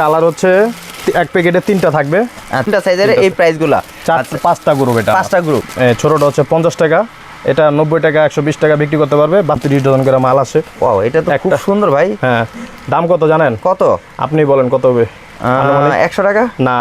Colour হচ্ছে এক প্যাকেটে তিনটা থাকবে। তিনটা সাইজের এই প্রাইসগুলা চার পাঁচটা গ্রুপ এটা। পাঁচটা গ্রুপ ছোটটা হচ্ছে পঞ্চাশ টাকা এটা নব্বই টাকা একশো বিশ টাকা বিক্রি করতে পারবে বাত্রিশ ডজন করে মাল আছে ও এটা তো খুব একটা। সুন্দর ভাই। হ্যাঁ দাম কত জানেন? কত? আপনি বলেন কত হবে? একশো টাকা? না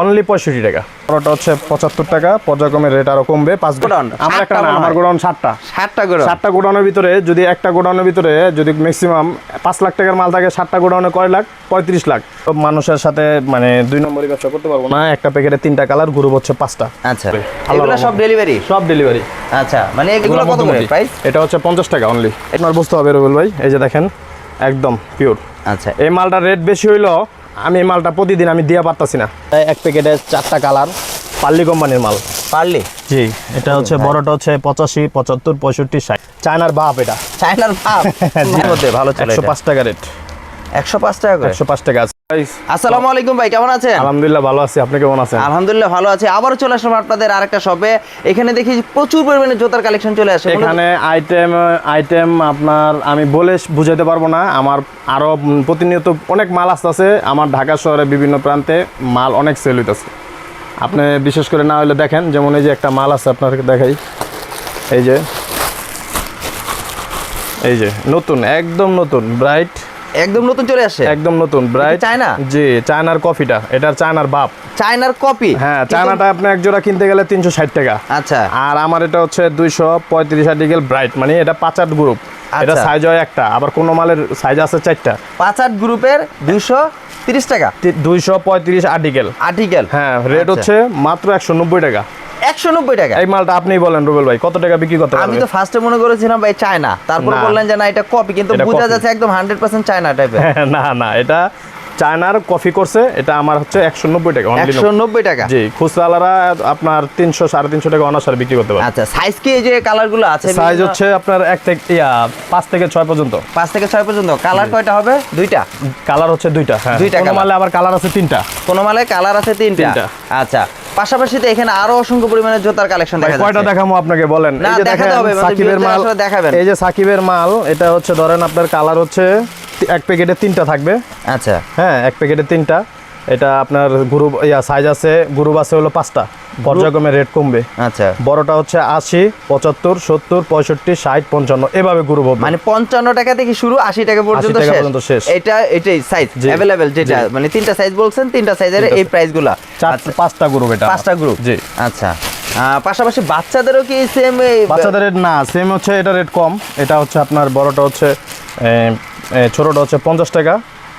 অনলি পঁয়ষট্টি টাকা। ওটা হচ্ছে পঁচাত্তর টাকা পর্যায়ক্রমের রেট আরও কমবে পাঁচ গোডাউন, আমার একটা না আমার গোডাউন? ষাটটা ষাটটা করে ষাটটা গোডাউনের ভিতরে যদি একটা গোডাউনের ভিতরে যদি ম্যাক্সিমাম পাঁচ লাখ টাকার মাল থাকে ষাটটা গোডাউনে কয় লাখ? পঁয়ত্রিশ লাখ। সব মানুষের সাথে মানে দুই নম্বরই ব্যবসা করতে পারব না। একটা প্যাকেটে তিনটা কালার গ্রুপ হচ্ছে পাঁচটা। আচ্ছা। এগুলো সব ডেলিভারি সব ডেলিভারি আচ্ছা মানে এগুলো কত করে প্রাইস এটা হচ্ছে পঞ্চাশ টাকা অনলি আপনার বুঝতে হবে রবিল ভাই এই যে দেখেন একদম পিওর আচ্ছা। এই মালটার রেট বেশি হইল আমি এই মালটা প্রতিদিন আমি দিয়ে পারতাছি না। এক প্যাকেটে চারটা কালার পার্লি কোম্পানির মাল। পারলি জি এটা হচ্ছে বড়টা হচ্ছে পঁচাশি পঁচাত্তর পঁয়ষট্টি ষাট। চায়নার বাপ এটা। চায়নার বাপ? ভালো একশো পাঁচ টাকা রেট। একশো পাঁচ টাকা একশো পাঁচ টাকা আসসালামু আলাইকুম ভাই কেমন আছেন? আলহামদুলিল্লাহ ভালো আছি আপনি কেমন আছেন? আলহামদুলিল্লাহ ভালো আছি। আবারও চলে আসলাম আপনাদের আরেকটা শপে এখানে দেখি প্রচুর পরিমাণে জুতার কালেকশন চলে আসে। এখানে আইটেম আইটেম আপনার আমি বলে বুঝাতে পারব না। আমার আরও প্রতিনিয়ত অনেক মাল আসতেছে। আমার ঢাকা শহরে বিভিন্ন প্রান্তে মাল অনেক সেল হইতেছে। আপনি বিশেষ করে না হলে দেখেন যেমন এই যে একটা মাল আছে আপনাকে দেখাই। এই যে এই যে নতুন একদম নতুন ব্রাইট একদম নতুন চলে আসে? একদম নতুন ব্রাইট চায়না? জি চায়নার কফিটা এটা চায়নার বাপ। চায়নার কপি হ্যাঁ চায়নাটা আপনি এক জোড়া কিনতে গেলে তিনশো ষাট টাকা। আচ্ছা। আর আমার এটা হচ্ছে দুইশো পঁয়ত্রিশ আর্টিকেল ব্রাইট মানে এটা পাঁচ আট গ্রুপ। এটা আচ্ছা। সাইজ হয় একটা আবার কোনো মালের সাইজ আছে চারটা। পাঁচ আট গ্রুপের দুইশো তিরিশ টাকা? দুইশো পঁয়ত্রিশ আর্টিকেল আর্টিকেল হ্যাঁ রেট আচ্ছা। হচ্ছে মাত্র একশো নব্বই টাকা। একশো নব্বই টাকা। এই মালটা আপনিই বলেন রুবেল ভাই কত টাকা বিক্রি করতে আমি তো ফার্স্টে মনে করেছিলাম ভাই চায়না তারপর বললেন যে না এটা কপি কিন্তু বোঝা যাচ্ছে একদম হান্ড্রেড পার্সেন্ট চায়না টাইপের না না এটা চায়নার কফি করছে এটা আমার হচ্ছে একশো নব্বই টাকা একশো নব্বই টাকা। জি খুচরালারা আপনার তিনশো সাড়ে তিনশো টাকা অনাসার বিক্রি করতে পারে আচ্ছা সাইজ কি এই যে কালারগুলো আছে? সাইজ হচ্ছে আপনার এক থেকে ইয়া পাঁচ থেকে ছয় পর্যন্ত। পাঁচ থেকে ছয় পর্যন্ত। কালার কয়টা হবে? দুইটা। কালার হচ্ছে দুইটা হ্যাঁ। দুইটা। মালে আবার কালার আছে তিনটা। কোন মালে কালার আছে তিনটা। আচ্ছা পাশাপাশি তো এখানে আরও অসংখ্য পরিমাণে জুতার কালেকশন দেখা যাচ্ছে। কয়টা দেখামো আপনাকে বলেন? এই যে দেখেন সাকিবের মাল দেখাবেন। এই যে সাকিবের মাল এটা হচ্ছে ধরেন আপনার কালার হচ্ছে এক প্যাকেটে তিনটা থাকবে। আচ্ছা। হ্যাঁ এক প্যাকেটে তিনটা। এটা আপনার গ্রুপ ইয়া সাইজ আছে গ্রুপ আছে হলো পাঁচটা। পর্যায়ক্রমে রেট কমবে। আচ্ছা। বড়টা হচ্ছে আশি পঁচাত্তর সত্তর পঁয়ষট্টি ষাট পঞ্চান্ন এভাবে গ্রুপ হবে। মানে পঞ্চান্ন টাকা থেকে শুরু আশি টাকা পর্যন্ত শেষ। এটা এটাই সাইজ। অ্যাভেলেবেল যেটা মানে তিনটা সাইজ বলছেন তিনটা সাইজের এই size। প্রাইসগুলা। চার আচ্ছা, পাঁচটা গ্রুপ এটা। পাঁচটা গ্রুপ জি। আচ্ছা। পাশাপাশি বাচ্চাদেরও কি সেম বাচ্চাদের না সেম হচ্ছে এটা রেট কম। এটা হচ্ছে আপনার বড়টা হচ্ছে ছোটটা হচ্ছে পঞ্চাশ টাকা।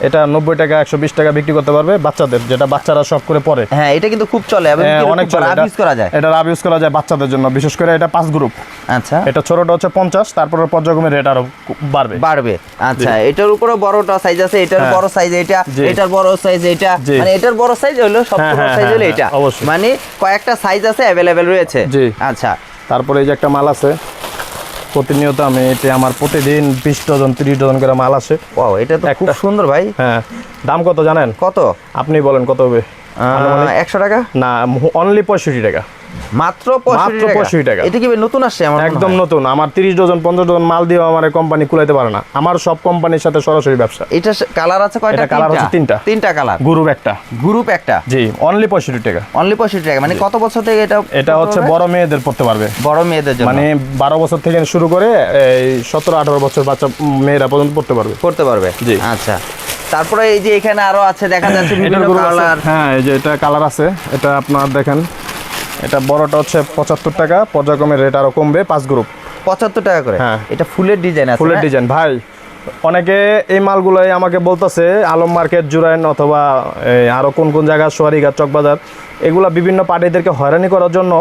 এটা নব্বই টাকা একশো বিশ টাকা বিক্রি করতে পারবে বাচ্চাদের যেটা বাচ্চারা শখ করে পরে। হ্যাঁ এটা কিন্তু খুব চলে হ্যাঁ, অনেক চলে করা যায়। এটা রাব ইউজ করা যায় বাচ্চাদের জন্য বিশেষ করে এটা পাঁচ গ্রুপ আচ্ছা। এটা ছোটটা হচ্ছে পঞ্চাশ তারপরে পর্যায়ক্রমে রেট আরও বাড়বে। বাড়বে। আচ্ছা এটার উপরে বড়টা সাইজ আছে এটার হ্যাঁ। বড় সাইজ এটা। এটার বড় সাইজ এটা। মানে এটার বড় সাইজ হলো সব বড় হ্যাঁ, সাইজ হলো এটা। অবশ্যই। মানে কয়েকটা সাইজ আছে অ্যাভেলেবেল রয়েছে। জি। আচ্ছা। তারপরে এই যে একটা মাল আছে প্রতিনিয়ত আমি এতে আমার প্রতিদিন বিশ ডজন তিরিশ ডজন করে মাল আসে। ও এটা তো খুব একটা- সুন্দর ভাই। হ্যাঁ। দাম কত জানেন? কত? আপনি বলেন কত হবে? একশো টাকা? না অনলি পঁয়ষট্টি টাকা। মাত্র পঁয়ষট্টি টাকা। এটা কি নতুন আসছে আমার একদম নতুন। আমার তিরিশ ডজন পঞ্চাশ ডজন মাল আমার কোম্পানি কুলাইতে পারে না। আমার সব কোম্পানির সাথে সরাসরি ব্যবসা। এটা কালার আছে কয়টা? colour হচ্ছে তিনটা। তিনটা। কালার গ্রুপ একটা। গ্রুপ একটা। জি অনলি পঁয়ষট্টি টাকা। অনলি পঁয়ষট্টি টাকা। মানে কত বছর থেকে এটা এটা হচ্ছে বড় মেয়েদের পড়তে পারবে। বড় মেয়েদের জন্য। মানে বারো বছর থেকে শুরু করে এই সতেরো আঠারো বছর বাচ্চা মেয়েরা পর্যন্ত পড়তে পারবে। করতে পারবে? জি। আচ্ছা। তারপরে এই যে এখানে আরও আছে দেখা যাচ্ছে বিভিন্ন কালার হ্যাঁ এই যে এটা কালার আছে। এটা আপনার দেখেন এটা বড়টা হচ্ছে পঁচাত্তর টাকা পর্যায়ক্রমে রেট আরও কমবে পাঁচ গ্রুপ পঁচাত্তর টাকা করে? হ্যাঁ। এটা ফুলের ডিজাইন আছে ফুলের ডিজাইন ভাই অনেকে এই মালগুলোই আমাকে বলতেছে আলম মার্কেট জুরাইন অথবা আরও আরও কোন কোন জায়গা সোয়ারিঘাট চকবাজার এগুলা বিভিন্ন পার্টিদেরকে হয়রানি করার জন্য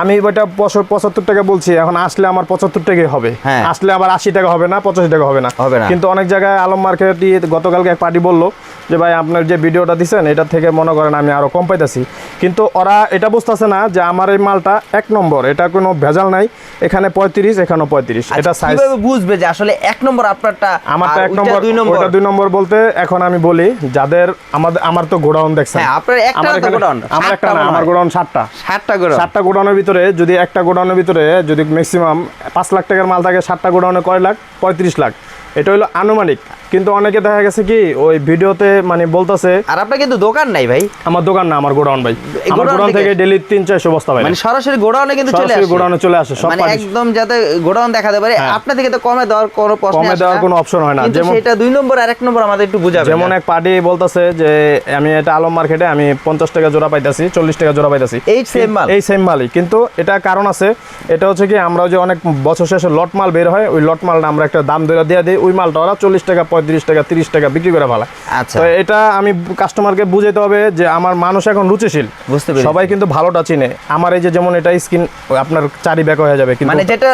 আমি ওইটা পঁচাত্তর টাকা বলছি এখন আসলে আমার পঁচাত্তর টাকাই হবে। হ্যাঁ। আসলে আবার আশি টাকা হবে না পঁচাশি টাকা হবে না। হবে না। কিন্তু অনেক জায়গায় আলম মার্কেটই গতকালকে এক পার্টি বলল যে ভাই আপনার যে ভিডিওটা দিচ্ছেন এটা থেকে মনে করেন আমি আরও কম পাইতেছি। কিন্তু ওরা এটা বুঝতেছে না যে আমার এই মালটা এক নম্বর এটা কোনো ভেজাল নাই এখানে পঁয়ত্রিশ এখানেও পঁয়ত্রিশ। আচ্ছা, এটা সাইজ বুঝবে যে আসলে এক নম্বর আপনারটা আমারটা এক নম্বর দুই নম্বর? দুই নম্বর বলতে এখন আমি বলি যাদের আমাদের আমার তো গোডাউন দেখছেন। হ্যাঁ, আপনার একটা গোডাউন, আমার একটা সাতটা না আমার গোডাউন সাতটা। ষাটটা করে সাতটা গোডাউনের ভিতরে যদি একটা গোডাউনের ভিতরে যদি ম্যাক্সিমাম পাঁচ লাখ টাকার মাল থাকে, সাতটা গোডাউনে কয় লাখ? পঁয়ত্রিশ লাখ। এটা হলো আনুমানিক। কিন্তু অনেকে দেখা গেছে কি ওই ভিডিওতে মানে বলতেছে আর আপনার কিন্তু দোকান নাই ভাই আমার দোকান না আমার গোডাউন ভাই আমার গোডাউন থেকে? ডেলি তিন চারশো বস্তা ভাই মানে সরাসরি গোডাউনে কিন্তু চলে আসে গোডাউনে চলে আসে সব মানে একদম যাতে গোডাউন দেখাতে পারে হ্যাঁ। আপনার থেকে তো কমে দেওয়ার কোনো প্রশ্ন কমে দেওয়ার কোনো option হয় না। যেমন- সেটা দুই নম্বর আর এক নম্বর আমাদের একটু বুঝাবেন যেমন এক পার্টি বলতেছে যে আমি এটা আলম মার্কেটে আমি পঞ্চাশ টাকা জোড়া পাইতাছি চল্লিশ টাকা জোড়া পাইতাছি এই সেম মাল? এই সেম মালই কিন্তু এটা কারণ আছে এটা হচ্ছে কি আমরা যে অনেক বছর শেষে লট মাল বের হয় ওই লট মালটা আমরা একটা দাম ধরে দিয়ে দিই ওই মালটা ওরা চল্লিশ টাকা পঁয়ত্রিশ টাকা তিরিশ টাকা বিক্রি করে ফেলা আচ্ছা। তো এটা আমি কাস্টমারকে বুঝাইতে হবে যে আমার মানুষ এখন রুচিশীল। বুঝতে পেরেছি। সবাই কিন্তু ভালোটা চিনে। আমার এই যে যেমন এটা স্কিন আপনার চারি ব্যাক হয়ে যাবে কিন্তু মানে যেটা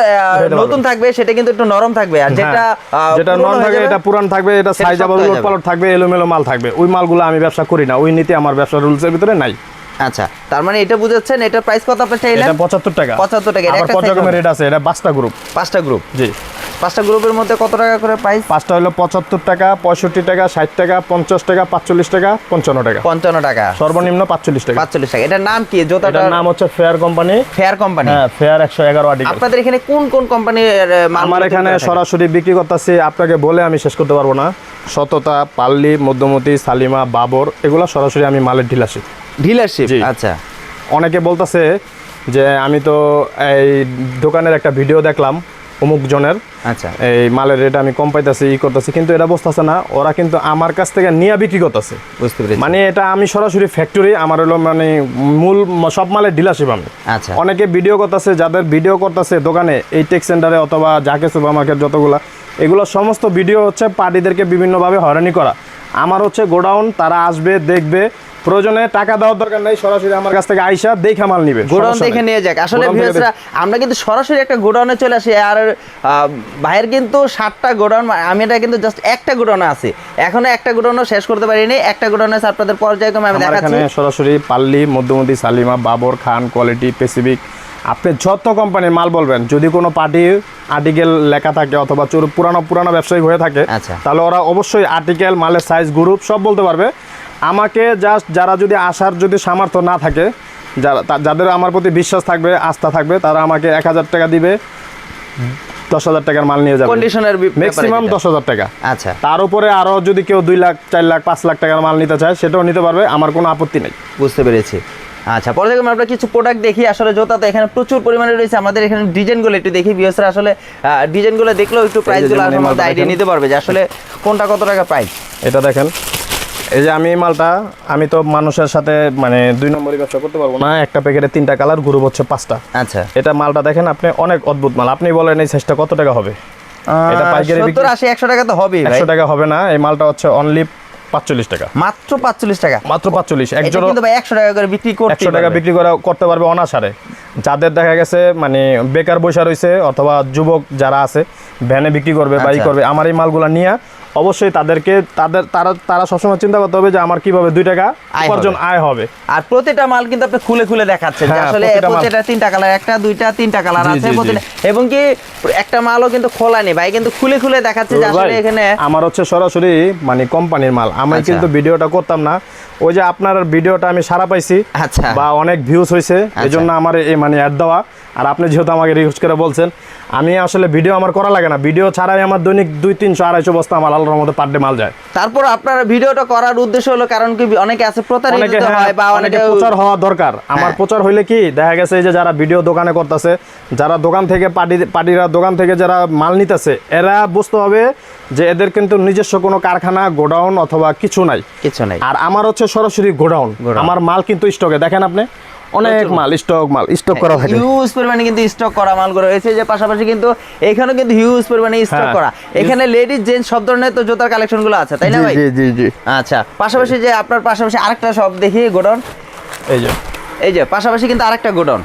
নতুন থাকবে সেটা কিন্তু একটু নরম থাকবে। আর যেটা হ্যাঁ, যেটা পুরনো নন হয়ে থাকে এটা পুরান থাকবে এটা সাইজ আবার উলট পালট থাকবে এলোমেলো মাল থাকবে। ওই মালগুলো আমি ব্যবসা করি না। ওই নীতি আমার ব্যবসার রুলসের ভিতরে নাই। আচ্ছা তার মানে এটা বুঝাচ্ছেন এটা প্রাইস কত আপনি চাইলেন? এটা পঁচাত্তর টাকা। 75 টাকা, এটা একটা। রেট আছে এটা পাঁচটা গ্রুপ পাঁচটা গ্রুপ জি। পাঁচটা গ্রুপের মধ্যে কত টাকা করে প্রাইস পাঁচটা হলো পঁচাত্তর টাকা পঁয়ষট্টি টাকা ষাট টাকা পঞ্চাশ টাকা পাঁচচল্লিশ টাকা পঞ্চান্ন টাকা। পঞ্চান্ন টাকা। সর্বনিম্ন পাঁচচল্লিশ টাকা। পাঁচচল্লিশ টাকা। এটার নাম কি? জোতাটার নাম হচ্ছে ফেয়ার কোম্পানি ফেয়ার কোম্পানি হ্যাঁ ফেয়ার একশো এগারো আর্টিকেল আপনাদের এখানে কোন কোন কোম্পানির আমার এখানে সরাসরি বিক্রি করতেছি আপনাকে বলে আমি শেষ করতে পারব না। সততা পাল্লি মধ্যমতি সালিমা বাবর এগুলো সরাসরি আমি মালের ঢিলাসি ডিলারশিপ আচ্ছা। অনেকে বলতেছে যে আমি তো এই দোকানের একটা ভিডিও দেখলাম অমুক জনের আচ্ছা। এই মালের রেট আমি কম পাইতেছি ই করতেছি কিন্তু এটা বসতেছে না। ওরা কিন্তু আমার কাছ থেকে নিয়ে বিক্রি করতেছে। বুঝতে পেরেছি। মানে এটা আমি সরাসরি ফ্যাক্টরি আমার হলো মানে মূল সব মালের ডিলারশিপ আমি। আচ্ছা। অনেকে ভিডিও করতেছে যাদের ভিডিও করতেছে দোকানে এই টেক সেন্টারে অথবা যাকে সুপার মার্কেট যতগুলা এগুলো সমস্ত ভিডিও হচ্ছে পার্টিদেরকে বিভিন্নভাবে হয়রানি করা। আমার হচ্ছে গোডাউন তারা আসবে দেখবে প্রয়োজনে টাকা দেওয়ার দরকার নেই সরাসরি আমার কাছ থেকে আইসা দেখে মাল নিবে গোডাউন দেখে নিয়ে যাক। আসলে ভিউয়ার্সরা আমরা কিন্তু সরাসরি একটা গোডাউনে চলে আসি। আর ভাইয়ের কিন্তু সাতটা গোডাউন আমি এটা কিন্তু জাস্ট একটা গোডাউনে আছে। এখনও একটা গোডাউনও শেষ করতে পারিনি। একটা গোডাউনে আছে আপনাদের পর্যায়ক্রমে আমি দেখাচ্ছি। এখানে সরাসরি পাল্লি মধ্যমতি সালিমা বাবর খান কোয়ালিটি পেসিফিক আপনি যত কোম্পানির মাল বলবেন যদি কোনো পার্টি আর্টিকেল লেখা থাকে অথবা চুর পুরানো পুরানো ব্যবসায়ী হয়ে থাকে আচ্ছা। তাহলে ওরা অবশ্যই আর্টিকেল মালের সাইজ গ্রুপ সব বলতে পারবে। আমাকে জাস্ট যারা যদি আসার যদি সামর্থ্য না থাকে যারা যাদের আমার প্রতি বিশ্বাস থাকবে আস্থা থাকবে তারা আমাকে এক হাজার টাকা দিবে দশ হাজার টাকার মাল নিয়ে যাবে। কন্ডিশনের ম্যাক্সিমাম দশ হাজার টাকা। আচ্ছা। তার উপরে আরও যদি কেউ দুই লাখ চার লাখ পাঁচ লাখ টাকার মাল নিতে চায় সেটাও নিতে পারবে আমার কোনো আপত্তি নেই। বুঝতে পেরেছি। আচ্ছা পর্যায়ক্রমে আমরা কিছু প্রোডাক্ট দেখি আসলে জোতা তো এখানে প্রচুর পরিমাণে রয়েছে আমাদের এখানে ডিজাইনগুলো একটু দেখি বিএসরা আসলে ডিজাইনগুলো দেখলেও একটু প্রাইসগুলো আসলে আইডিয়া নিতে পারবে যে আসলে কোনটা কত টাকা প্রাইস এটা দেখেন। এই যে আমি এই মালটা আমি তো মানুষের সাথে মানে দুই নম্বরই ব্যবসা করতে পারব না। একটা প্যাকেটে তিনটা কালার গ্রুপ হচ্ছে পাঁচটা। আচ্ছা। এটা মালটা দেখেন আপনি অনেক অদ্ভুত মাল। আপনি বলেন এই সাইজটা কত টাকা হবে? এটা পাইকারি বিক্রি- সত্তর আশি একশো টাকা তো ভাই। একশো টাকা হবে না এই মালটা হচ্ছে অনলি পাঁচচল্লিশ টাকা। মাত্র পাঁচচল্লিশ টাকা? মাত্র পাঁচচল্লিশ এটা একজন কিন্তু ভাই একশো টাকা করে বিক্রি করতে একশো টাকা বিক্রি করা করতে পারবে অনাসারে যাদের দেখা গেছে মানে বেকার বৈশা রয়েছে অথবা যুবক যারা আছে ভ্যানে বিক্রি করবে আচ্ছা। করবে আমার এই মালগুলো নিয়ে অবশ্যই তাদেরকে তাদের তারা তারা সবসময় চিন্তা করতে হবে যে আমার কীভাবে দুই টাকা উপার্জন আয় হবে। আর প্রতিটা মাল কিন্তু আপনি খুলে খুলে দেখাচ্ছেন যে হ্যাঁ, আসলে প্রতিটা তিনটা কালার একটা দুইটা তিনটা কালার আছে। এবং কি একটা মালও কিন্তু খোলা নেই। ভাই কিন্তু খুলে খুলে দেখাচ্ছে যে আসলে এখানে আমার হচ্ছে সরাসরি মানে কোম্পানির মাল। আমি আচ্ছা। কিন্তু ভিডিওটা করতাম না। ওই যে আপনার ভিডিওটা আমি সারা পাইছি আচ্ছা। বা অনেক ভিউজ হয়েছে এই জন্য আমার এই মানে অ্যাড দেওয়া। আর আপনি যেহেতু আমাকে রিকোয়েস্ট করে বলছেন আমি আসলে ভিডিও আমার করা লাগে না। ভিডিও ছাড়াই আমার দৈনিক দুই তিনশো আড়াইশো বস্তা আমার আল্লাহর মধ্যে পার ডে মাল যায়। তারপর আপনার ভিডিওটা করার উদ্দেশ্য হলো কারণ কি অনেকে আছে প্রতারিত হ্যাঁ, হয় বা অনেকে প্রচার হওয়া দরকার। আমার হ্যাঁ। প্রচার হইলে কি দেখা গেছে এই যে যারা ভিডিও দোকানে করতেছে যারা দোকান থেকে পার্টি পার্টিরা দোকান থেকে যারা মাল নিতেছে এরা বুঝতে হবে যে এদের কিন্তু নিজস্ব কোনো কারখানা গোডাউন অথবা কিছু নাই। কিছু নাই। আর আমার হচ্ছে সরাসরি গোডাউন। আমার মাল কিন্তু স্টকে দেখেন আপনি অনেক মাল স্টক মাল স্টক করা থাকে। হিউজ পরিমাণে কিন্তু স্টক করা মালগুলো রয়েছে যে পাশাপাশি কিন্তু এখানেও কিন্তু হিউজ পরিমাণে স্টক হ্যাঁ। করা। এখানে লেডিজ জেন্টস সব ধরনের তো জুতার কালেকশনগুলো আছে তাই না ভাই? জি জি জি। আচ্ছা পাশাপাশি যে আপনার পাশাপাশি আরেকটা সব দেখি গোডাউন এই যে। এই যে পাশাপাশি কিন্তু আরেকটা গোডাউন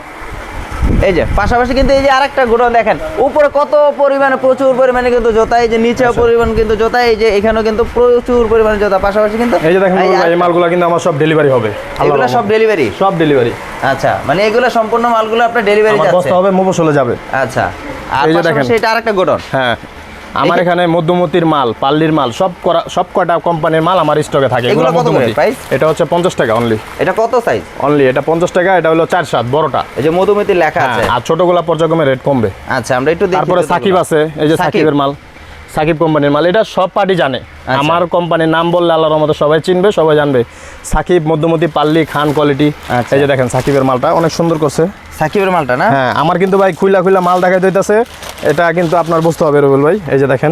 এই যে পাশাপাশি কিন্তু এই যে আরেকটা গোডাউন দেখেন উপরে কত পরিমাণে প্রচুর পরিমাণে কিন্তু জোতা এই যে নিচেও আচ্ছা। পরিমাণ কিন্তু জোতা এই যে এখানেও কিন্তু প্রচুর পরিমাণে জোতা পাশাপাশি কিন্তু এই যে দেখেন এই মালগুলো কিন্তু আমার সব ডেলিভারি হবে। এগুলো সব ডেলিভারি সব ডেলিভারি আচ্ছা মানে এগুলো সম্পূর্ণ মালগুলো আপনার ডেলিভারি আমার যাচ্ছে? বস্তা হবে মুবসলে যাবে। আচ্ছা আর। এটা আরেকটা গোডাউন? হ্যাঁ আমার এখানে মধ্যমতির মাল পাল্লির মাল সব করা সব কয়টা কোম্পানির মাল আমার স্টকে থাকে। এগুলো কত price? এটা হচ্ছে পঞ্চাশ টাকা অনলি এটা কত সাইজ অনলি এটা পঞ্চাশ টাকা এটা হলো চার সাত বড়টা। এই যে মধুমতির লেখা হ্যাঁ, আছে। আর ছোটগুলা পর্যায়ক্রমে রেট কমবে। আচ্ছা আমরা একটু দেখি তারপরে সাকিব আছে এই যে সাকিবের মাল। সাকিব কোম্পানির মাল এটা সব পার্টি জানে। আচ্ছা। আমার কোম্পানির নাম বললে আল্লাহর মতো সবাই চিনবে সবাই জানবে। সাকিব মধ্যমতি পাল্লি খান কোয়ালিটি আচ্ছা। এই যে দেখেন সাকিবের মালটা অনেক সুন্দর করছে। সাকিবের মালটা না? হ্যাঁ আমার কিন্তু ভাই খুইলা খুইলা মাল দেখা দিতেছে। এটা কিন্তু আপনার বুঝতে হবে রুবেল ভাই। এই যে দেখেন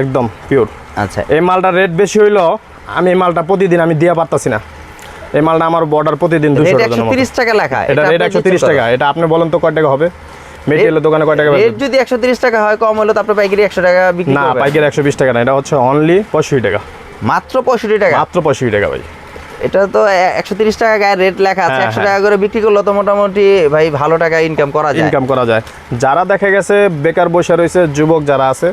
একদম পিওর আচ্ছা। এই মালটা রেট বেশি হইল আমি এই মালটা প্রতিদিন আমি দিয়া পারতাছি না। এই মালটা আমার বর্ডার প্রতিদিন দুশো টাকা লেখা। এটা রেট একশো টাকা। এটা আপনি বলেন তো কয় টাকা হবে? মেটেরিয়ালের দোকানে কয় টাকা রেট যদি একশো তিরিশ টাকা হয় কম হলে তো আপনার পাইকারি একশো টাকা বিক্রি না পাইকারি একশো বিশ টাকা না এটা হচ্ছে অনলি পঁয়ষট্টি টাকা। মাত্র পঁয়ষট্টি টাকা? মাত্র পঁয়ষট্টি টাকা ভাই। এটা তো একশো তিরিশ টাকা গায়ে রেট লেখা আছে। হ্যাঁ, একশো হ্যাঁ। টাকা করে বিক্রি করলে তো মোটামুটি ভাই ভালো টাকা ইনকাম করা যায়। ইনকাম করা যায়। যারা দেখা গেছে বেকার বসে রয়েছে যুবক যারা আছে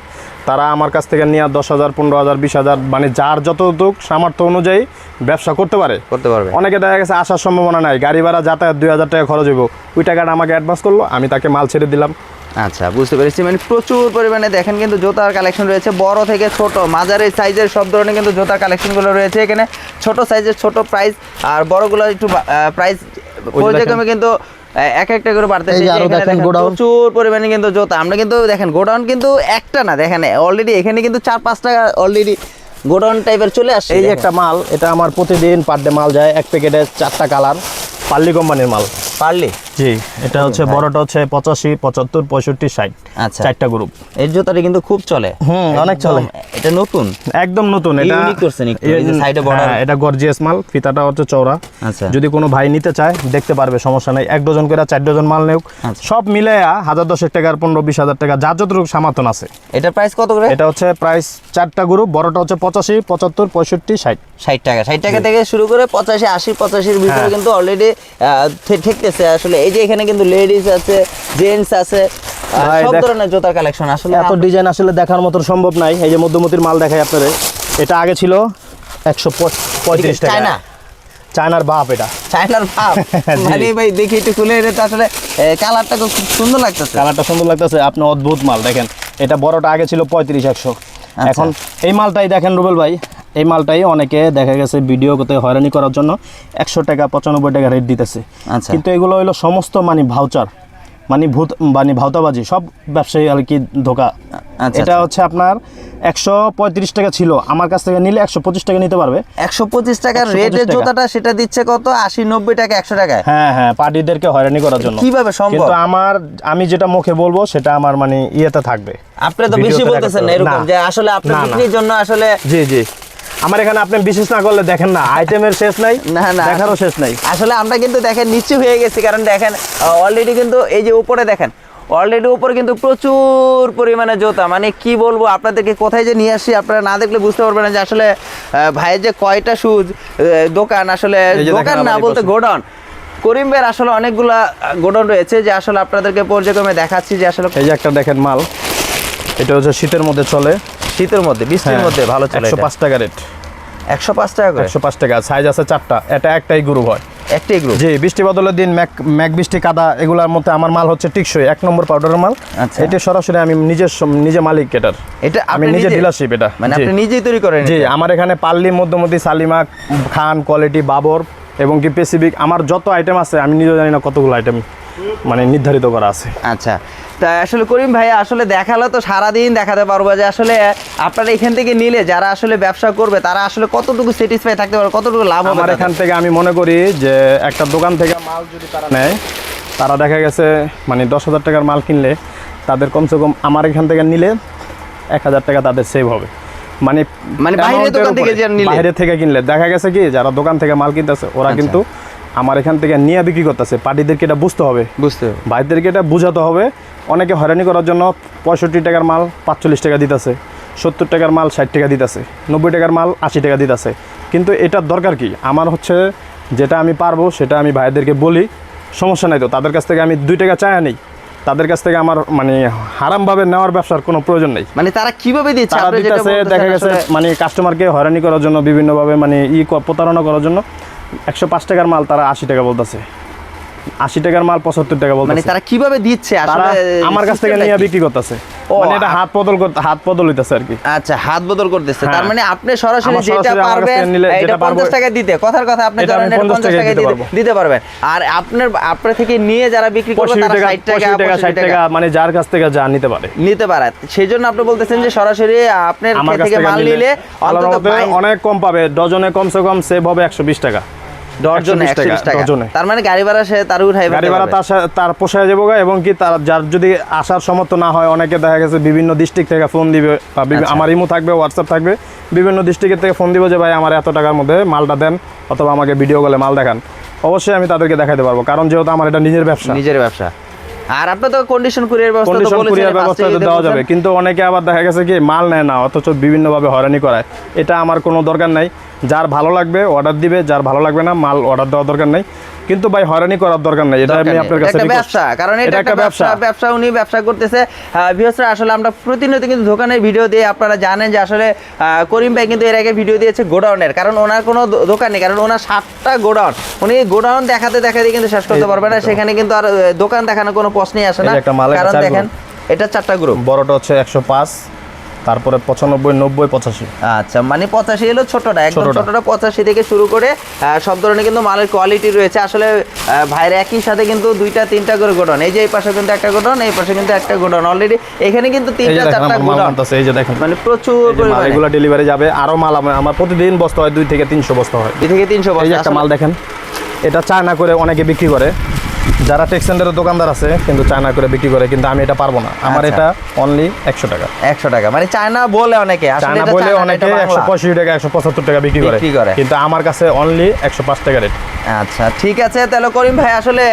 তারা আমার কাছ থেকে নিয়ে দশ হাজার পনেরো হাজার বিশ হাজার মানে যার যতটুক সামর্থ্য অনুযায়ী ব্যবসা করতে পারে। করতে পারবে। অনেকে দেখা গেছে আসার সম্ভাবনা নাই। গাড়ি ভাড়া যাতায়াত দুই হাজার টাকা খরচ হইব। ওই টাকাটা আমাকে অ্যাডভান্স করল আমি তাকে মাল ছেড়ে দিলাম। আচ্ছা বুঝতে পেরেছি। মানে প্রচুর পরিমাণে দেখেন কিন্তু জুতার কালেকশন রয়েছে বড় থেকে ছোট মাঝারি সাইজের সব ধরনের কিন্তু জুতার কালেকশনগুলো রয়েছে এখানে। ছোট সাইজের ছোট প্রাইস আর বড়গুলো একটু প্রাইস পর্যায়ক্রমে কিন্তু এক একটা করে বাড়তেছে। গোডাউন। প্রচুর পরিমাণে কিন্তু জুতা। আমরা কিন্তু দেখেন গোডাউন কিন্তু একটা না দেখেন অলরেডি এখানে কিন্তু চার পাঁচটা অলরেডি গোডাউন টাইপের চলে আসছে। এই যে একটা মাল এটা আমার প্রতিদিন পার ডে মাল যায় এক প্যাকেটে চারটা কালার পাল্লি কোম্পানির মাল। পার্লি জি এটা হচ্ছে বড়টা হচ্ছে পঁচাশি পঁচাত্তর পঁয়ষট্টি ষাট। আচ্ছা। চারটা গ্রুপ এই জুতাটা কিন্তু খুব চলে। হুম, অনেক চলে। এটা নতুন? একদম নতুন এটা করছেন side এ হ্যাঁ, এটা গর্জিয়াস মাল ফিতাটা হচ্ছে চওড়া। আচ্ছা। যদি কোনো ভাই নিতে চায় দেখতে পারবে সমস্যা নেই। এক ডজন করে চার ডজন মাল নেও আচ্ছা। সব মিলাইয়া হাজার দশেক টাকার পনেরো বিশ হাজার টাকা যার যতটুকু সামর্থ্য আছে। এটা প্রাইস কত করে? এটা হচ্ছে প্রাইস চারটা গ্রুপ বড়টা হচ্ছে পঁচাশি পঁচাত্তর পঁয়ষট্টি ষাট। ষাট টাকা। ষাট টাকা থেকে শুরু করে পঁচাশি আশি পঁচাশির ভিতরে হ্যাঁ। কিন্তু অলরেডি ঠেকতেছে। আসলে এই যে এখানে কিন্তু লেডিস আছে জেন্টস আছে সব ধরনের জুতার কালেকশন আসলে এত ডিজাইন আসলে দেখার মতো সম্ভব নাই। এই যে মধ্যমতির মাল দেখাই আপনাদের। এটা আগে ছিল একশো পঁয়ত্রিশ টাকা। চায়নার বাপ এটা। চায়নার জি। মানে ভাই দেখি একটু খুলে এটা তো আসলে কালারটা খুব সুন্দর লাগতেছে। কালারটা সুন্দর লাগতেছে। আপনি অদ্ভুত মাল দেখেন। এটা বড়টা আগে ছিল পঁয়ত্রিশ একশো। আচ্ছা। এখন এই মালটাই দেখেন রুবেল ভাই। এই মালটাই অনেকে দেখা গেছে ভিডিও করতে হয়রানি করার জন্য একশো টাকা পঁচানব্বই টাকা রেট দিতেছে। আচ্ছা। কিন্তু এগুলো হলো সমস্ত মানে ভাউচার মানে ভূত মানে ভাউতাবাজি সব ব্যবসায়ী আর কি ধোকা। আচ্ছা, এটা আচ্ছা। হচ্ছে আপনার একশো পঁয়ত্রিশ টাকা ছিল আমার কাছ থেকে নিলে একশো পঁচিশ টাকা নিতে পারবে। একশো পঁচিশ টাকার রেটের। জুতাটা সেটা দিচ্ছে কত? আশি নব্বই টাকা একশো টাকা হ্যাঁ হ্যাঁ পার্টিদেরকে হয়রানি করার জন্য। কীভাবে সম্ভব? আমার আমি যেটা মুখে বলব সেটা আমার মানে ইয়েতে থাকবে। আপনি তো বেশি বলতেছেন এরকম যে আসলে আপনার জন্য আসলে জি জি। আমার এখানে আপনি বিশেষ না করলে দেখেন না আইটেমের শেষ নাই না, না। দেখারও শেষ নাই। আসলে আমরা কিন্তু দেখেন নিচু হয়ে গেছি কারণ দেখেন অলরেডি কিন্তু এই যে উপরে দেখেন অলরেডি উপরে কিন্তু প্রচুর পরিমাণে জোতা। মানে কি বলব আপনাদেরকে কোথায় যে নিয়ে আসি আপনারা না দেখলে বুঝতে পারবেন না যে আসলে ভাইয়ের যে কয়টা সুজ দোকান আসলে দোকান না বলতে গোডাউন। করিম ভাইয়ের আসলে অনেকগুলা গোডাউন রয়েছে যে আসলে আপনাদেরকে পর্যায়ক্রমে দেখাচ্ছি যে আসলে এই যে একটা দেখেন মাল এটা হচ্ছে শীতের মধ্যে চলে। শীতের মধ্যে বৃষ্টির মধ্যে ভালো চলে একশো পাঁচ টাকা রেট। একশো পাঁচ টাকা করে? একশো পাঁচ টাকা। সাইজ আছে চারটা। এটা একটাই গ্রুপ হয়। একটাই গ্রুপ জি বৃষ্টি বদলের দিন ম্যাক ম্যাক বৃষ্টি কাদা এগুলোর মধ্যে আমার মাল হচ্ছে টিকসই এক নম্বর পাউডারের মাল। আচ্ছা। এটা সরাসরি আমি নিজের নিজে মালিক এটার। এটা আমি নিজে নিজে- ডিলারশিপ এটা। মানে আপনি নিজেই তৈরি করেন জি আমার এখানে পাল্লি মধ্যমতি সালিমা খান কোয়ালিটি বাবর এবং কি পেসিফিক আমার যত আইটেম আছে আমি নিজেও জানি না কতগুলো আইটেম মানে নির্ধারিত করা আছে আচ্ছা তা আসলে করিম ভাই আসলে দেখালে তো সারাদিন দেখাতে পারব যে আসলে আপনারা এখান থেকে নিলে যারা আসলে ব্যবসা করবে তারা আসলে কতটুকু স্যাটিসফাই থাকতে পারবে কতটুকু লাভ হবে আমার এখান থেকে আমি মনে করি যে একটা দোকান থেকে মাল যদি তারা নেয় তারা দেখা গেছে মানে দশ হাজার টাকার মাল কিনলে তাদের কমসে কম আমার এখান থেকে নিলে এক হাজার টাকা তাদের সেভ হবে মানে মানে দোকান থেকে? বাইরে থেকে কিনলে দেখা গেছে কি যারা দোকান থেকে মাল কিনতেছে ওরা আচ্ছা। কিন্তু আমার এখান থেকে নিয়ে বিক্রি করতেছে। পার্টিদেরকে এটা বুঝতে হবে। বুঝতে হবে। ভাইদেরকে এটা বোঝাতে হবে। অনেকে হয়রানি করার জন্য পঁয়ষট্টি টাকার মাল পাঁচচল্লিশ টাকা দিতেছে সত্তর টাকার মাল ষাট টাকা দিতেছে নব্বই টাকার মাল আশি টাকা দিতেছে। কিন্তু এটার দরকার কি? আমার হচ্ছে যেটা আমি পারব সেটা আমি ভাইদেরকে বলি সমস্যা নাই তো। তাদের কাছ থেকে আমি দুই টাকা চাই নেই। তাদের কাছ থেকে আমার মানে হারামভাবে নেওয়ার ব্যবসার কোনো প্রয়োজন নেই। মানে তারা কীভাবে দিচ্ছে তারা দিতেছে দেখা গেছে মানে কাস্টমারকে হয়রানি করার জন্য বিভিন্নভাবে মানে ই প্রতারণা করার জন্য। একশো পাঁচ টাকার মাল তারা আশি টাকা বলতেছে। আশি টাকার মাল পঁচাত্তর টাকা মানে বলতেছে তারা কীভাবে দিচ্ছে আসলে আমার কাছ থেকে নিয়ে বিক্রি করতেছে। মানে এটা হাত বদল করতে হাত বদল হইতেছে আর কি। আচ্ছা হাত বদল করতেছে। তার মানে আপনি সরাসরি যেটা সরাসরি আমার কাছ পারবেন এটা 50 টাকা দিতে। কথার কথা আপনি ধরেন 50 50 টাকা দিতে দিতে পারবেন। আর আপনার আপনার থেকে নিয়ে যারা বিক্রি করবে তারা 60 টাকা পঁয়ষট্টি টাকা 65 ষাট টাকা। মানে যার কাছ থেকে যা নিতে পারে। নিতে পারে। সেই জন্য আপনি বলতেছেন যে সরাসরি আপনার থেকে মাল নিলে অন্তত অনেক কম পাবে। ডজনে কমসে কম সেভ হবে একশো বিশ টাকা। ডজনে 120 টাকা, 120 টাকা। ডজনে। তার মানে গাড়ি ভাড়া সে তার উঠাই গাড়ি ভাড়া তার তার পোষায় যাব এবং কি তার যার যদি আসার সমর্থ না হয় অনেকে দেখা গেছে বিভিন্ন ডিস্ট্রিক্ট থেকে ফোন দিবে আচ্ছা। আমার ইমো থাকবে হোয়াটসঅ্যাপ থাকবে বিভিন্ন ডিস্ট্রিক্টের থেকে ফোন দিবে যে ভাই আমার এত টাকার মধ্যে মালটা দেন অথবা আমাকে ভিডিও কলে মাল দেখান। অবশ্যই আমি তাদেরকে দেখাতে পারব কারণ যেহেতু আমার এটা নিজের ব্যবসা। নিজের ব্যবসা। আর আপনি তো কন্ডিশন কুরিয়ার ব্যবস্থা তো কন্ডিশন কুরিয়ার ব্যবস্থা তো দেওয়া যাবে কিন্তু অনেকে আবার দেখা গেছে কি মাল নেয় না অথচ বিভিন্নভাবে হয়রানি করায়। এটা আমার কোনো দরকার নাই। যার ভালো লাগবে অর্ডার দিবে যার ভালো লাগবে না মাল অর্ডার দেওয়ার দরকার নাই। কিন্তু ভাই হয়রানি করার দরকার নাই। এটা আমি আপনার কাছে একটা ব্যবসা কারণ এটা একটা ব্যবসা ব্যবসা। উনি ব্যবসা করতেছে। ভিউসরা আসলে আমরা প্রতিনিয়ত কিন্তু দোকানের ভিডিও দিয়ে আপনারা জানেন যে আসলে করিম ভাই কিন্তু এর আগে ভিডিও দিয়েছে গোডাউনের। কারণ ওনার কোনো দোকান নেই কারণ ওনার সাতটা গোডাউন। উনি গোডাউন দেখাতে দেখাতে কিন্তু শেষ করতে পারবে না। সেখানে কিন্তু আর দোকান দেখানোর কোনো প্রশ্নই আসে না। কারণ দেখেন এটা চারটা গ্রুপ বড়টা হচ্ছে একশো পাঁচ। তারপরে পঁচানব্বই নব্বই পঁচাশি। আচ্ছা মানে পঁচাশি হলো ছোটটা একদম ছোটটা। পঁচাশি থেকে শুরু করে সব ধরনের কিন্তু মালের কোয়ালিটি রয়েছে। আসলে ভাইয়ের একই সাথে কিন্তু দুইটা তিনটা করে গোডাউন। এই যে এই পাশে কিন্তু একটা গোডাউন এই পাশে কিন্তু একটা গোডাউন। অলরেডি এখানে কিন্তু তিনটা চারটা গোডাউন। এই যে দেখেন। মানে প্রচুর এগুলো ডেলিভারি যাবে আরও মাল আমার আমার প্রতিদিন বস্তা হয় দুই থেকে তিনশো বস্তা হয়। দুই থেকে তিনশো বস্তা। একটা মাল দেখেন এটা চায়না করে অনেকে বিক্রি করে। যারা টেক্সেন্ডারের দোকানদার আছে কিন্তু চায়না করে বিক্রি করে কিন্তু আমি এটা পারব না। আমার আচ্ছা। এটা অনলি একশো টাকা। একশো টাকা। মানে চায়না বলে অনেকে চায়না বলে অনেকে একশো পঁয়ষট্টি টাকা একশো পঁচাত্তর টাকা বিক্রি করে। করে। কিন্তু আমার কাছে অনলি একশো পাঁচ টাকা রেট আচ্ছা ঠিক আছে তাহলে করিম ভাই আসলে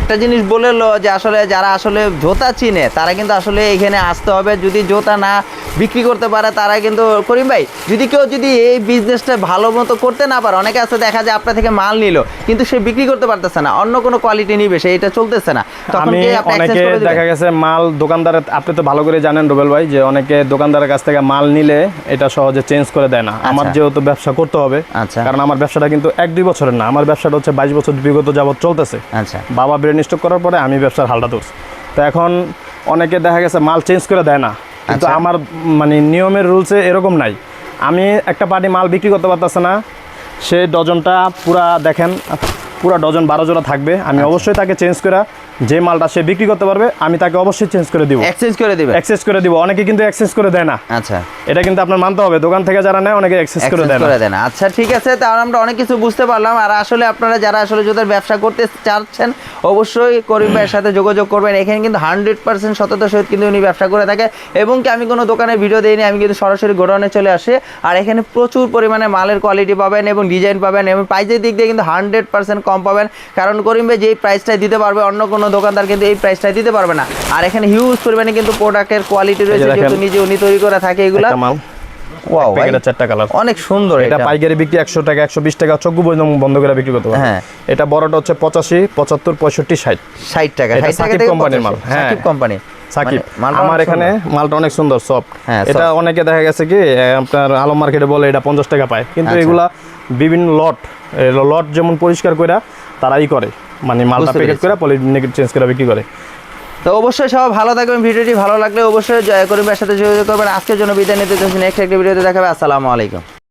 একটা জিনিস বলেলো যে আসলে যারা আসলে জোতা চিনে তারা কিন্তু আসলে এখানে আসতে হবে। যদি জোতা না বিক্রি করতে পারে তারা কিন্তু করিম ভাই যদি কেউ যদি এই বিজনেসটা ভালো মতো করতে না পারে অনেকে আছে দেখা যায় আপনার থেকে মাল নিল কিন্তু সে বিক্রি করতে পারতেছে না। অন্য কোনো কোয়ালিটি নিবে সে এটা চলতেছে না। তখন আমি কি আপনি অনেকে দেখা গেছে মাল দোকানদারের আপনি তো ভালো করে জানেন রুবেল ভাই যে অনেকে দোকানদারের কাছ থেকে মাল নিলে এটা সহজে চেঞ্জ করে দেয় না। আমার যেহেতু ব্যবসা করতে হবে আচ্ছা। কারণ আমার ব্যবসাটা কিন্তু এক দুই বছরের না আমার ব্যবসাটা হচ্ছে বাইশ বছর বিগত যাবত চলতেছে। আচ্ছা। বাবা ব্রেন স্টক করার পরে আমি ব্যবসার হালটা ধরছি। তো এখন অনেকে দেখা গেছে মাল চেঞ্জ করে দেয় না। কিন্তু আচ্ছা। আমার মানে নিয়মের রুলসে এরকম নাই। আমি একটা পার্টি মাল বিক্রি করতে পারতেছে না সে ডজনটা পুরা দেখেন পুরা ডজন বারো জোড়া থাকবে। আমি আচ্ছা। অবশ্যই তাকে চেঞ্জ করে যে মালটা সে বিক্রি করতে পারবে আমি তাকে অবশ্যই চেঞ্জ করে দিব। এক্সচেঞ্জ করে দিবে? এক্সচেঞ্জ করে দিব। অনেকে কিন্তু এক্সচেঞ্জ করে দেয় না। আচ্ছা। এটা কিন্তু আপনার মানতে হবে। দোকান থেকে যারা নেয় অনেকে এক্সচেঞ্জ করে দেয় না। করে দেন আচ্ছা ঠিক আছে তাহলে আমরা অনেক কিছু বুঝতে পারলাম। আর আসলে আপনারা যারা আসলে জুতার ব্যবসা করতে চাচ্ছেন অবশ্যই করিম ভাইয়ের সাথে যোগাযোগ করবেন। এখানে কিন্তু হান্ড্রেড পার্সেন্ট সততার সহিত কিন্তু উনি ব্যবসা করে থাকে। এবং কি আমি কোনো দোকানে ভিডিও দিইনি আমি কিন্তু সরাসরি গোডাউনে চলে আসি। আর এখানে প্রচুর পরিমাণে মালের কোয়ালিটি পাবেন এবং ডিজাইন পাবেন এবং প্রাইসের দিক দিয়ে কিন্তু হান্ড্রেড পার্সেন্ট কম পাবেন। কারণ করিম ভাই যেই প্রাইসটাই দিতে পারবে অন্য কোনো দোকানদার কিন্তু এই প্রাইসটাই দিতে পারবে না। আর এখানে হিউজ পরিমাণে কিন্তু প্রোডাক্টের কোয়ালিটি রয়েছে যেহেতু নিজে উনি তৈরি করে থাকে এগুলা। ওয়াও ভাই চারটা কালার অনেক সুন্দর এটা পাইকারি বিক্রি একশো টাকা একশো বিশ টাকা চোখ বন্ধ করে বিক্রি করতে পারবে হ্যাঁ। এটা বড়টা হচ্ছে পঁচাশি পঁচাত্তর পঁয়ষট্টি ষাট। ষাট টাকা। 60 টাকা থেকে কোম্পানির মাল, হ্যাঁ। সাকিব কোম্পানি সাকিব। মালটা আমার অনেক এখানে মালটা অনেক সুন্দর সফট হ্যাঁ, এটা অনেকে দেখা গেছে কি আপনার আলম মার্কেটে বলে এটা পঞ্চাশ টাকা পায়। কিন্তু আচ্ছা। এগুলা বিভিন্ন লট লট যেমন পরিষ্কার করে তারাই করে। মানে মালটা প্যাকেট। করে পলিনেকেট চেঞ্জ করে বিক্রি করে। তো অবশ্যই সবাই ভালো থাকবেন ভিডিওটি ভালো লাগলে অবশ্যই জয় করিমের সাথে যোগাযোগ করবেন। আজকের জন্য বিদায় নিতে চাইছি নেক্সট একটা ভিডিওতে দেখাবে। আসসালামু আলাইকুম।